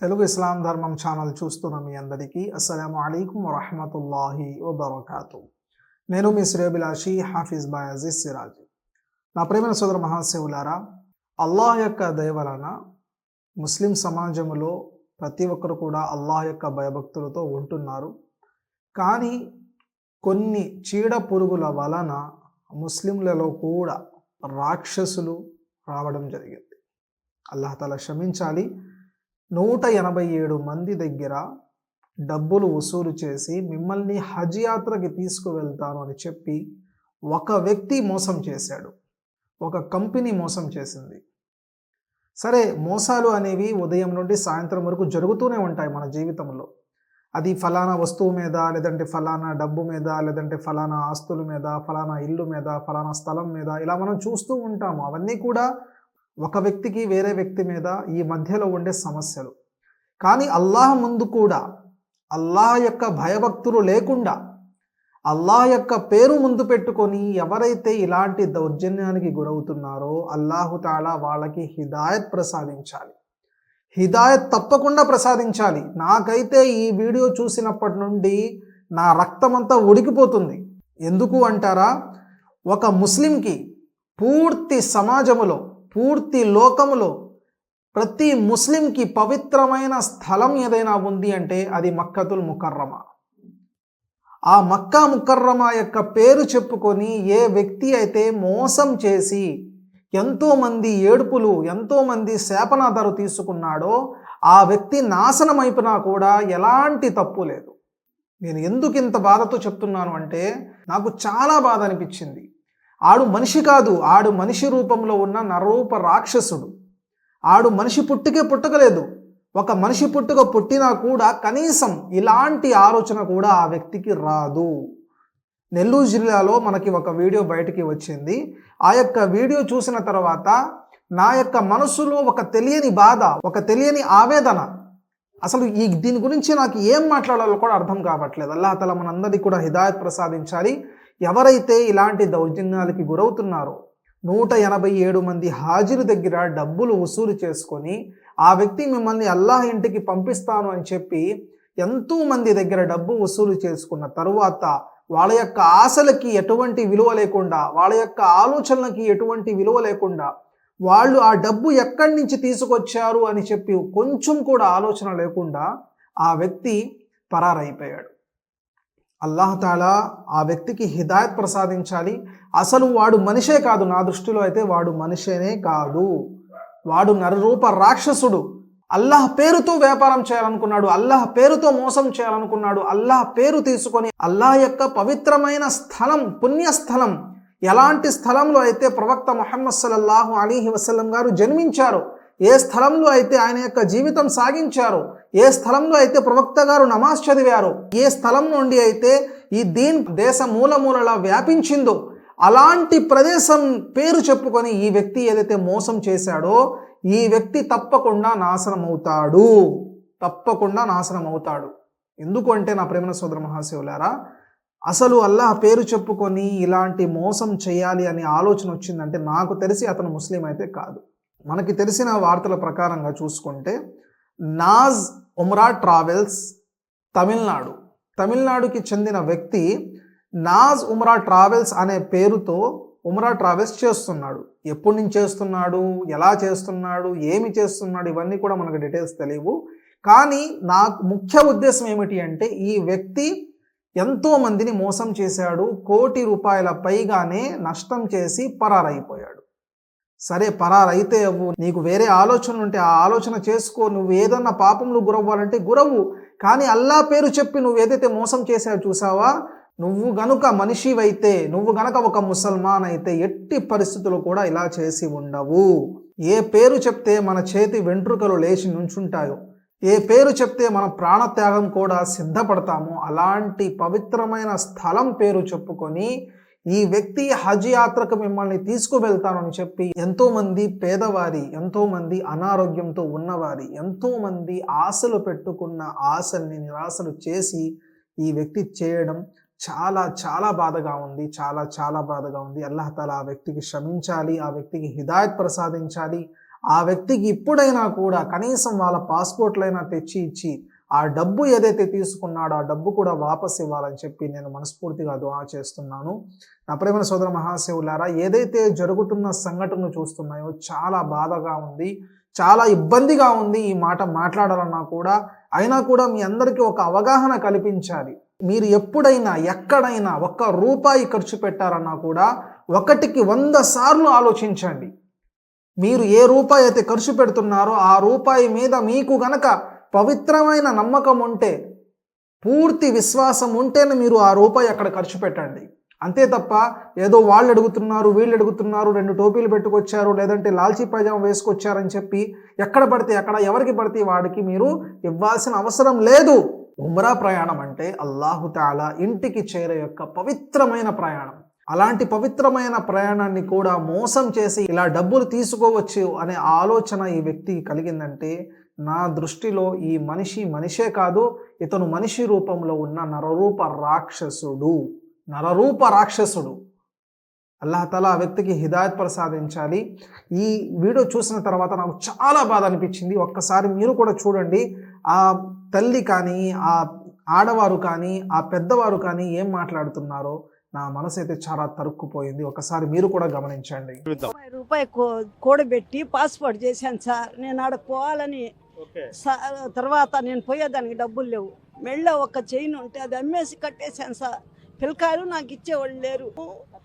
తెలుగు ఇస్లాం ధర్మం ఛానల్ చూస్తున్న మీ అందరికీ అస్సలాము అలైకుం వరహమతుల్లాహి వబర్కాతు. నేను మీ శ్రేయభిలాషి హాఫీజ్ బాయ్ అజీజ్ సిరాజ్. నా ప్రేమ సోదర మహాశివులారా అల్లాహ్ యొక్క దయవలన ముస్లిం సమాజంలో ప్రతి ఒక్కరు కూడా అల్లాహ్ యొక్క భయభక్తులతో ఉంటున్నారు. కానీ కొన్ని చీడ పురుగుల వలన ముస్లింలలో కూడా రాక్షసులు రావడం జరిగింది. అల్లాహతాల క్షమించాలి. నూట ఎనభై ఏడు మంది దగ్గర డబ్బులు వసూలు చేసి మిమ్మల్ని హజ్ యాత్రకి తీసుకువెళ్తాను అని చెప్పి ఒక వ్యక్తి మోసం చేశాడు. ఒక కంపెనీ మోసం చేసింది. సరే మోసాలు అనేవి ఉదయం నుండి సాయంత్రం వరకు జరుగుతూనే ఉంటాయి మన జీవితంలో. అది ఫలానా వస్తువు మీద లేదంటే ఫలానా డబ్బు మీద లేదంటే ఫలానా ఆస్తుల మీద ఫలానా ఇల్లు మీద ఫలానా స్థలం మీద ఇలా మనం చూస్తూ ఉంటాము. అవన్నీ కూడా ఒక వ్యక్తికి వేరే వ్యక్తి మీద ఈ మధ్యలో ఉండే సమస్యలు. కానీ అల్లాహ్ ముందు కూడా అల్లాహ్ యొక్క భయభక్తులు లేకుండా అల్లాహ్ యొక్క పేరు ముందు పెట్టుకొని ఎవరైతే ఇలాంటి దౌర్జన్యానికి గురవుతున్నారో అల్లాహుతాళా వాళ్ళకి హిదాయత్ ప్రసాదించాలి. హిదాయత్ తప్పకుండా ప్రసాదించాలి. నాకైతే ఈ వీడియో చూసినప్పటి నుండి నా రక్తమంతా ఉడికిపోతుంది. ఎందుకు అంటారా? ఒక ముస్లింకి పూర్తి సమాజములో పూర్తి లోకములో ప్రతి ముస్లింకి పవిత్రమైన స్థలం ఏదైనా ఉంది అంటే అది మక్కతుల్ ముకర్రమ? ఆ మక్కా ముకర్రమ యొక్క పేరు చెప్పుకొని ఏ వ్యక్తి అయితే మోసం చేసి ఎంతోమంది ఏడుపులు ఎంతోమంది శాపనాధారు తీసుకున్నాడో ఆ వ్యక్తి నాశనం అయిపోయినా కూడా ఎలాంటి తప్పు లేదు. నేను ఎందుకు ఇంత బాధతో చెప్తున్నాను అంటే నాకు చాలా బాధ అనిపించింది. ఆడు మనిషి కాదు ఆడు మనిషి రూపంలో ఉన్న నరూప రాక్షసుడు. ఆడు మనిషి పుట్టుకే పుట్టకలేదు. ఒక మనిషి పుట్టుక పుట్టినా కూడా కనీసం ఇలాంటి ఆలోచన కూడా ఆ వ్యక్తికి రాదు. నెల్లూరు జిల్లాలో మనకి ఒక వీడియో బయటికి వచ్చింది. ఆ యొక్క వీడియో చూసిన తర్వాత నా యొక్క మనసులో ఒక తెలియని బాధ ఒక తెలియని ఆవేదన. అసలు ఈ దీని గురించి నాకు ఏం మాట్లాడాలో కూడా అర్థం కావట్లేదు. అల్లాహతల మనందరికీ కూడా హిదాయత్ ప్రసాదించాలి. ఎవరైతే ఇలాంటి దౌర్జన్యాలకి గురవుతున్నారో నూట ఎనభై ఏడు మంది హాజరు దగ్గర డబ్బులు వసూలు చేసుకొని ఆ వ్యక్తి మిమ్మల్ని అల్లాహ్ ఇంటికి పంపిస్తాను అని చెప్పి ఎంతో మంది దగ్గర డబ్బు వసూలు చేసుకున్న తరువాత వాళ్ళ యొక్క ఆశలకి ఎటువంటి విలువ లేకుండా వాళ్ళ యొక్క ఆలోచనలకి ఎటువంటి విలువ లేకుండా వాళ్ళు ఆ డబ్బు ఎక్కడి నుంచి తీసుకొచ్చారు అని చెప్పి కొంచెం కూడా ఆలోచన లేకుండా ఆ వ్యక్తి పరారైపోయాడు. అల్లాహతాలా ఆ వ్యక్తికి హిదాయత్ ప్రసాదించాలి. అసలు వాడు మనిషే కాదు నా దృష్టిలో అయితే వాడు మనిషేనే కాదు. వాడు నరరూప రాక్షసుడు. అల్లాహ్ పేరుతో వ్యాపారం చేయాలనుకున్నాడు అల్లాహ్ పేరుతో మోసం చేయాలనుకున్నాడు అల్లాహ్ పేరు తీసుకొని అల్లాహ్ యొక్క పవిత్రమైన స్థలం పుణ్యస్థలం ఎలాంటి స్థలంలో అయితే ప్రవక్త మొహమ్మద్ సల్లల్లాహు అలీహి వసల్లం గారు జన్మించారు ఏ స్థలంలో అయితే ఆయన యొక్క జీవితం సాగించారు ఏ స్థలంలో అయితే ప్రవక్త గారు నమాజ్ చదివారు ఏ స్థలం నుండి అయితే ఈ దీన్ దేశ మూలమూలలా వ్యాపించిందో అలాంటి ప్రదేశం పేరు చెప్పుకొని ఈ వ్యక్తి ఏదైతే మోసం చేశాడో ఈ వ్యక్తి తప్పకుండా నాశనం అవుతాడు తప్పకుండా నాశనం అవుతాడు ఎందుకు అంటే నా ప్రేమన సోదర మహాశివులారా అసలు అల్లాహ్ పేరు చెప్పుకొని ఇలాంటి మోసం చేయాలి అనే ఆలోచన వచ్చిందంటే నాకు తెలిసి అతను ముస్లిం అయితే కాదు. మనకి తెలిసిన వార్తల ప్రకారంగా చూసుకుంటే నాజ్ ఉమ్రా ట్రావెల్స్ తమిళనాడు. తమిళనాడుకి చెందిన వ్యక్తి నాజ్ ఉమ్రా ట్రావెల్స్ అనే పేరుతో ఉమ్రా ట్రావెల్స్ చేస్తున్నాడు. ఎప్పటి నుంచి చేస్తున్నాడు? ఎలా చేస్తున్నాడు? ఏమి చేస్తున్నాడు? ఇవన్నీ కూడా మనకు డీటెయిల్స్ తెలియవు. కానీ నాకు ముఖ్య ఉద్దేశం ఏమిటి అంటే ఈ వ్యక్తి ఎంతోమందిని మోసం చేశాడు. కోటి రూపాయల పైగానే నష్టం చేసి పరారైపోయాడు. సరే పరారైతే అవ్వు. నీకు వేరే ఆలోచన ఉంటే ఆ ఆలోచన చేసుకో. నువ్వు ఏదన్నా పాపంలో గురవ్వాలంటే గురవు కానీ అల్లా పేరు చెప్పి నువ్వు ఏదైతే మోసం చేశావు చూసావా? నువ్వు గనుక మనిషివైతే నువ్వు గనక ఒక ముసల్మాన్ అయితే ఎట్టి పరిస్థితులు కూడా ఇలా చేసి ఉండవు. ఏ పేరు చెప్తే మన చేతి వెంట్రుకలు లేచి నుంచుంటాయో ఏ పేరు చెప్తే మన ప్రాణత్యాగం కూడా సిద్ధపడతామో అలాంటి పవిత్రమైన స్థలం పేరు చెప్పుకొని ఈ వ్యక్తి హజ్ యాత్రకు మిమ్మల్ని తీసుకువెళ్తానని చెప్పి ఎంతోమంది పేదవారి ఎంతోమంది అనారోగ్యంతో ఉన్నవారి ఎంతోమంది ఆశలు పెట్టుకున్న ఆశల్ని నిరాశలు చేసి ఈ వ్యక్తి చేయడం చాలా చాలా బాధగా ఉంది చాలా చాలా బాధగా ఉంది. అల్లాహతాల ఆ వ్యక్తికి క్షమించాలి ఆ వ్యక్తికి హిదాయత్ ప్రసాదించాలి. ఆ వ్యక్తికి ఇప్పుడైనా కూడా కనీసం వాళ్ళ పాస్పోర్ట్లైనా తెచ్చి ఇచ్చి ఆ డబ్బు ఏదైతే తీసుకున్నాడో ఆ డబ్బు కూడా వాపస్ ఇవ్వాలని చెప్పి నేను మనస్ఫూర్తిగా దుఆ చేస్తున్నాను. నా ప్రేమ సోదర మహాశివులారా ఏదైతే జరుగుతున్న సంఘటనలు చూస్తున్నాయో చాలా బాధగా ఉంది. చాలా ఇబ్బందిగా ఉంది ఈ మాట మాట్లాడాలన్నా కూడా. అయినా కూడా మీ అందరికీ ఒక అవగాహన కల్పించాలి. మీరు ఎప్పుడైనా ఎక్కడైనా ఒక్క రూపాయి ఖర్చు పెట్టారన్నా కూడా ఒకటికి వంద సార్లు ఆలోచించండి. మీరు ఏ రూపాయి అయితే ఖర్చు పెడుతున్నారో ఆ రూపాయి మీద మీకు గనక పవిత్రమైన నమ్మకం ఉంటే పూర్తి విశ్వాసం ఉంటేనే మీరు ఆ రూపాయి అక్కడ ఖర్చు పెట్టండి. అంతే తప్ప ఏదో వాళ్ళు అడుగుతున్నారు వీళ్ళు అడుగుతున్నారు రెండు టోపీలు పెట్టుకొచ్చారు లేదంటే లాల్చీ పైజామా వేసుకొచ్చారని చెప్పి ఎక్కడ పడితే అక్కడ ఎవరికి పడితే వాడికి మీరు ఇవ్వాల్సిన అవసరం లేదు. ఉమ్రా ప్రయాణం అంటే అల్లాహు తాలా ఇంటికి చేరే యొక్క పవిత్రమైన ప్రయాణం. అలాంటి పవిత్రమైన ప్రయాణాన్ని కూడా మోసం చేసి ఇలా డబ్బులు తీసుకోవచ్చు అనే ఆలోచన ఈ వ్యక్తికి కలిగిందంటే నా దృష్టిలో ఈ మనిషి మనిషే కాదు ఇతను మనిషి రూపంలో ఉన్న నరరూప రాక్షసుడు. నరరూప రాక్షసుడు. అల్లాహతలా ఆ వ్యక్తికి హిదాయత్ ప్రసాదించాలి. ఈ వీడియో చూసిన తర్వాత నాకు చాలా బాధ అనిపించింది. ఒక్కసారి మీరు కూడా చూడండి. ఆ తల్లి కానీ ఆ ఆడవారు కానీ ఆ పెద్దవారు కానీ ఏం మాట్లాడుతున్నారో నా మనసు అయితే చాలా తరుక్కుపోయింది. ఒకసారి మీరు కూడా గమనించండి. రూపాయి కూడబెట్టి పాస్పోర్ట్ చేశాను సార్. నేను ఆడ పోవాలని తర్వాత నేను పోయేదానికి డబ్బులు లేవు. మెళ్ళ ఒక చైన్ ఉంటే అది అమ్మేసి కట్టేశాను సార్ పిల్లకాయలు నాకు ఇచ్చేవాళ్ళు లేరు.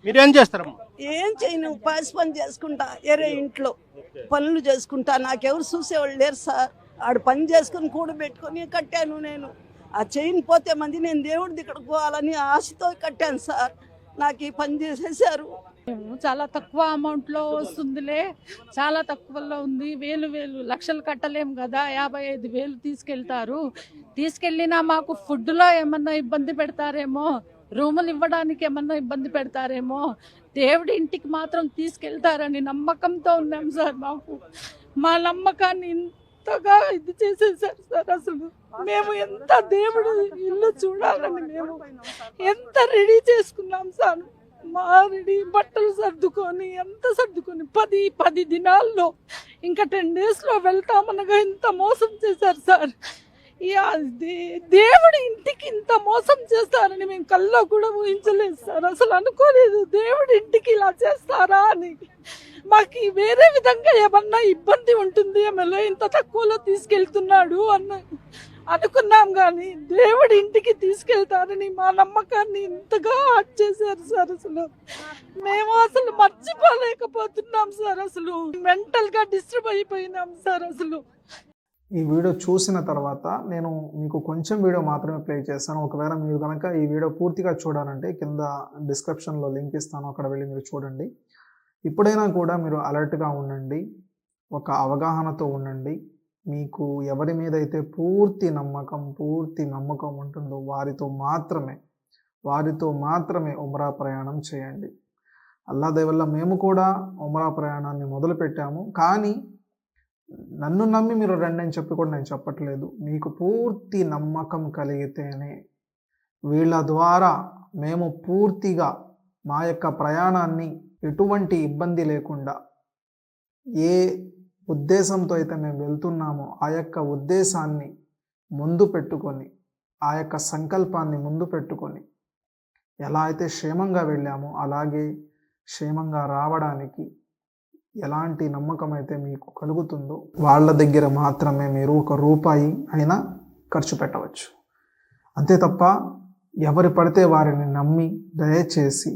మీరేం చేస్తారమ్మా? ఏం చేయను పాసి పని చేసుకుంటా వేరే ఇంట్లో పనులు చేసుకుంటా నాకెవరు చూసేవాళ్ళు లేరు సార్ ఆడ పని చేసుకుని కూడబెట్టుకొని కట్టాను నేను. ఆ చైన్ పోతే మంది నేను దేవుడి దగ్గరకు పోవాలని ఆశతో కట్టాను సార్. నాకు ఈ పని చేసేసారు చాలా తక్కువ అమౌంట్లో వస్తుందిలే. చాలా తక్కువలో ఉంది. వేలు వేలు లక్షలు కట్టలేం కదా. యాభై ఐదు వేలు తీసుకెళ్తారు. తీసుకెళ్ళినా మాకు ఫుడ్లో ఏమన్నా ఇబ్బంది పెడతారేమో? రూములు ఇవ్వడానికి ఏమన్నా ఇబ్బంది పెడతారేమో? దేవుడి ఇంటికి మాత్రం తీసుకెళ్తారని నమ్మకంతో ఉన్నాం సార్ మాకు మా నమ్మకాన్ని ఇంతగా ఇది చేసేసారు సార్ అసలు. మేము ఎంత దేవుడు ఇల్లు చూడాలని మేము ఎంత రెడీ చేసుకున్నాం సార్. మారిడి బట్టలు సర్దుకొని ఎంత సర్దుకొని పది పది దినాల్లో ఇంకా టెన్ డేస్లో వెళ్తామనగా ఇంత మోసం చేశారు సార్. ఈ దే- దేవుడి ఇంటికి ఇంత మోసం చేస్తారని మేము కల్లో కూడా ఊహించలేదు సార్. అసలు అనుకోలేదు దేవుడి ఇంటికి ఇలా చేస్తారా అని. మాకు వేరే విధంగా ఏమన్నా ఇబ్బంది ఉంటుంది ఏమో ఇంత తక్కువలో తీసుకెళ్తున్నాడు అన్న అనుకున్నాం కానీ దేవుడి ఇంటికి తీసుకెళ్తారని మా నమ్మకాన్ని ఇంతగా హాట్ చేశారు సార్ అసలు. మేము అసలు మర్చిపోలేకపోతున్నాం సార్ అసలు. మెంటల్గా డిస్టర్బ్ అయిపోయినాం సార్ అసలు. ఈ వీడియో చూసిన తర్వాత నేను మీకు కొంచెం వీడియో మాత్రమే ప్లే చేస్తాను. ఒకవేళ మీరు కనుక ఈ వీడియో పూర్తిగా చూడాలంటే కింద డిస్క్రిప్షన్లో లింక్ ఇస్తాను. అక్కడ వెళ్ళి మీరు చూడండి. ఇప్పుడైనా కూడా మీరు అలర్ట్గా ఉండండి. ఒక అవగాహనతో ఉండండి. మీకు ఎవరి మీద అయితే పూర్తి నమ్మకం పూర్తి నమ్మకం ఉంటుందో వారితో మాత్రమే వారితో మాత్రమే ఉమరా ప్రయాణం చేయండి. అల్లా వల్ల మేము కూడా ఉమరా ప్రయాణాన్ని మొదలుపెట్టాము. కానీ నన్ను నమ్మి మీరు రండి అని చెప్పి కూడా నేను చెప్పట్లేదు. మీకు పూర్తి నమ్మకం కలిగితేనే వీళ్ళ ద్వారా మేము పూర్తిగా మా యొక్క ప్రయాణాన్ని ఎటువంటి ఇబ్బంది లేకుండా ఏ ఉద్దేశంతో అయితే మేము వెళ్తున్నామో ఆ యొక్క ఉద్దేశాన్ని ముందు పెట్టుకొని ఆ యొక్క సంకల్పాన్ని ముందు పెట్టుకొని ఎలా అయితే క్షేమంగా వెళ్ళామో అలాగే క్షేమంగా రావడానికి ఎలాంటి నమ్మకం అయితే మీకు కలుగుతుందో వాళ్ళ దగ్గర మాత్రమే మీరు ఒక రూపాయి అయినా ఖర్చు పెట్టవచ్చు. అంతే తప్ప ఎవరి పడితే వారిని నమ్మి దయచేసి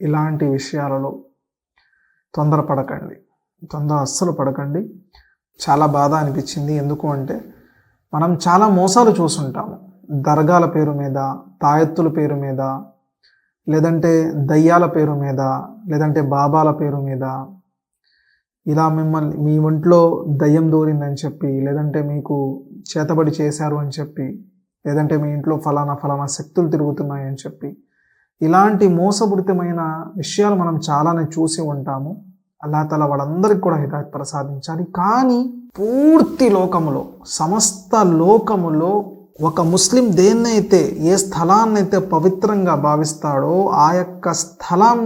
ఇలాంటి విషయాలలో తొందరపడకండి. తొందర అస్సలు పడకండి. చాలా బాధ అనిపించింది. ఎందుకు అంటే మనం చాలా మోసాలు చూసుంటాము దర్గాల పేరు మీద తాయెత్తుల పేరు మీద లేదంటే దయ్యాల పేరు మీద లేదంటే బాబాల పేరు మీద. ఇలా మిమ్మల్ని మీ ఒంట్లో దయ్యం దూరిందని చెప్పి లేదంటే మీకు చేతబడి చేశారు అని చెప్పి లేదంటే మీ ఇంట్లో ఫలానా ఫలానా శక్తులు తిరుగుతున్నాయని చెప్పి. ఇలాంటి మోసపూరితమైన విషయాలు మనం చాలానే చూసి ఉంటాము. అల్లా తల వాళ్ళందరికీ కూడా హిదాయత్ ప్రసాదించాలి. కానీ పూర్తి లోకములో సమస్త లోకములో ఒక ముస్లిం దేన్నైతే ఏ స్థలాన్నైతే పవిత్రంగా భావిస్తాడో ఆ యొక్క స్థలం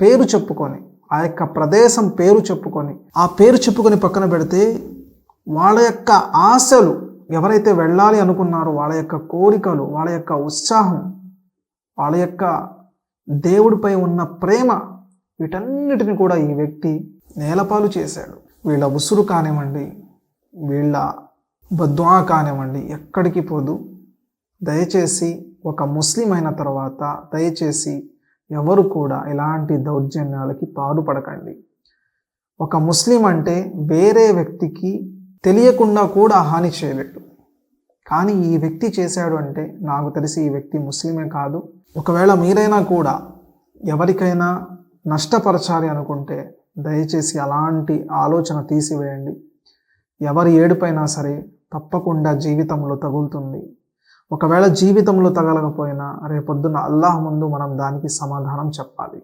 పేరు చెప్పుకొని ఆ యొక్క ప్రదేశం పేరు చెప్పుకొని ఆ పేరు చెప్పుకొని పక్కన పెడితే వాళ్ళ యొక్క ఆశలు ఎవరైతే వెళ్ళాలి అనుకున్నారో వాళ్ళ యొక్క కోరికలు వాళ్ళ యొక్క ఉత్సాహం వాళ్ళ యొక్క దేవుడిపై ఉన్న ప్రేమ వీటన్నిటిని కూడా ఈ వ్యక్తి నేలపాలు చేశాడు. వీళ్ళ ఉసురు కానివ్వండి వీళ్ళ బద్వా కానివ్వండి ఎక్కడికి పోదు. దయచేసి ఒక ముస్లిం అయిన తర్వాత దయచేసి ఎవరు కూడా ఇలాంటి దౌర్జన్యాలకి పాడుపడకండి. ఒక ముస్లిం అంటే వేరే వ్యక్తికి తెలియకుండా కూడా హాని చేయలేడు కానీ ఈ వ్యక్తి చేశాడు అంటే నాకు తెలిసి ఈ వ్యక్తి ముస్లిమే కాదు. ఒకవేళ మీరైనా కూడా ఎవరికైనా నష్టపరచాలి అనుకుంటే దయచేసి అలాంటి ఆలోచన తీసివేయండి. ఎవరి ఏడుపైనా సరే తప్పకుండా జీవితంలో తగులుతుంది. ఒకవేళ జీవితంలో తగలకపోయినా రేపొద్దున అల్లాహ్ ముందు మనం దానికి సమాధానం చెప్పాలి.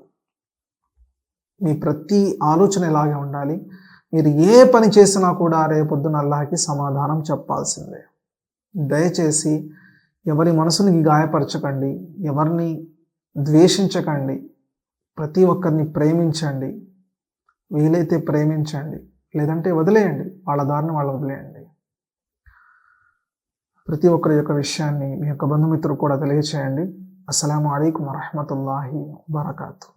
మీ ప్రతి ఆలోచన ఇలాగే ఉండాలి. మీరు ఏ పని చేసినా కూడా రేపొద్దున అల్లాహకి సమాధానం చెప్పాల్సిందే. దయచేసి ఎవరి మనసుని గాయపరచకండి. ఎవరిని ద్వేషించకండి. ప్రతి ఒక్కరిని ప్రేమించండి. వీలైతే ప్రేమించండి. లేదంటే వదిలేయండి. వాళ్ళ దారిని వాళ్ళు వదిలేయండి. ప్రతి ఒక్కరి యొక్క విషయాన్ని మీ యొక్క బంధుమిత్రులు కూడా తెలియచేయండి. అస్సలం అయికం వరహమతుల్లాహి వబర్కాతు.